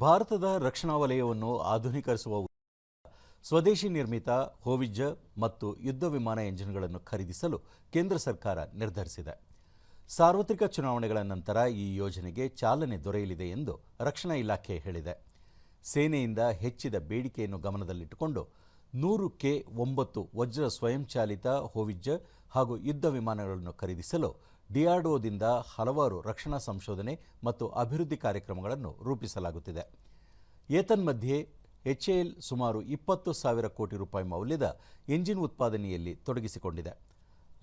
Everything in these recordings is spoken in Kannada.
ಭಾರತದ ರಕ್ಷಣಾ ವಲಯವನ್ನು ಆಧುನೀಕರಿಸುವ ಸ್ವದೇಶಿ ನಿರ್ಮಿತ, ಹೋವಿಜ್ಜ ಮತ್ತು ಯುದ್ಧ ವಿಮಾನ ಎಂಜಿನ್ಗಳನ್ನು ಖರೀದಿಸಲು ಕೇಂದ್ರ ಸರ್ಕಾರ ನಿರ್ಧರಿಸಿದೆ. ಸಾರ್ವತ್ರಿಕ ಚುನಾವಣೆಗಳ ನಂತರ ಈ ಯೋಜನೆಗೆ ಚಾಲನೆ ದೊರೆಯಲಿದೆ ಎಂದು ರಕ್ಷಣಾ ಇಲಾಖೆ ಹೇಳಿದೆ. ಸೇನೆಯಿಂದ ಹೆಚ್ಚಿದ ಬೇಡಿಕೆಯನ್ನು ಗಮನದಲ್ಲಿಟ್ಟುಕೊಂಡು ನೂರು ಕೆ ಒಂಬತ್ತು ವಜ್ರ ಸ್ವಯಂಚಾಲಿತ ಹೋವಿಜ್ಜ ಹಾಗೂ ಯುದ್ಧ ವಿಮಾನಗಳನ್ನು ಖರೀದಿಸಲು ಡಿಆರ್ಡಿಒದಿಂದ ಹಲವಾರು ರಕ್ಷಣಾ ಸಂಶೋಧನೆ ಮತ್ತು ಅಭಿವೃದ್ಧಿ ಕಾರ್ಯಕ್ರಮಗಳನ್ನು ರೂಪಿಸಲಾಗುತ್ತಿದೆ. ಏತನ್ಮಧ್ಯೆ ಎಚ್ಎಎಲ್ ಸುಮಾರು ಇಪ್ಪತ್ತು ಸಾವಿರ ಕೋಟಿ ರೂಪಾಯಿ ಮೌಲ್ಯದ ಎಂಜಿನ್ ಉತ್ಪಾದನೆಯಲ್ಲಿ ತೊಡಗಿಸಿಕೊಂಡಿದೆ.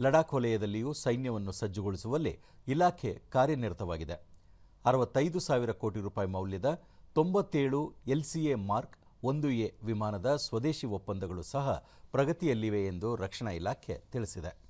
ಲಡಾಖ್ ವಲಯದಲ್ಲಿಯೂ ಸೈನ್ಯವನ್ನು ಸಜ್ಜುಗೊಳಿಸುವಲ್ಲಿ ಇಲಾಖೆ ಕಾರ್ಯನಿರತವಾಗಿದೆ. ಅರವತ್ತೈದು ಸಾವಿರ ಕೋಟಿ ರೂಪಾಯಿ ಮೌಲ್ಯದ ತೊಂಬತ್ತೇಳು ಎಲ್ಸಿಎ ಮಾರ್ಕ್ ಒಂದು ಎ ವಿಮಾನದ ಸ್ವದೇಶಿ ಒಪ್ಪಂದಗಳು ಸಹ ಪ್ರಗತಿಯಲ್ಲಿವೆ ಎಂದು ರಕ್ಷಣಾ ಇಲಾಖೆ ತಿಳಿಸಿದೆ.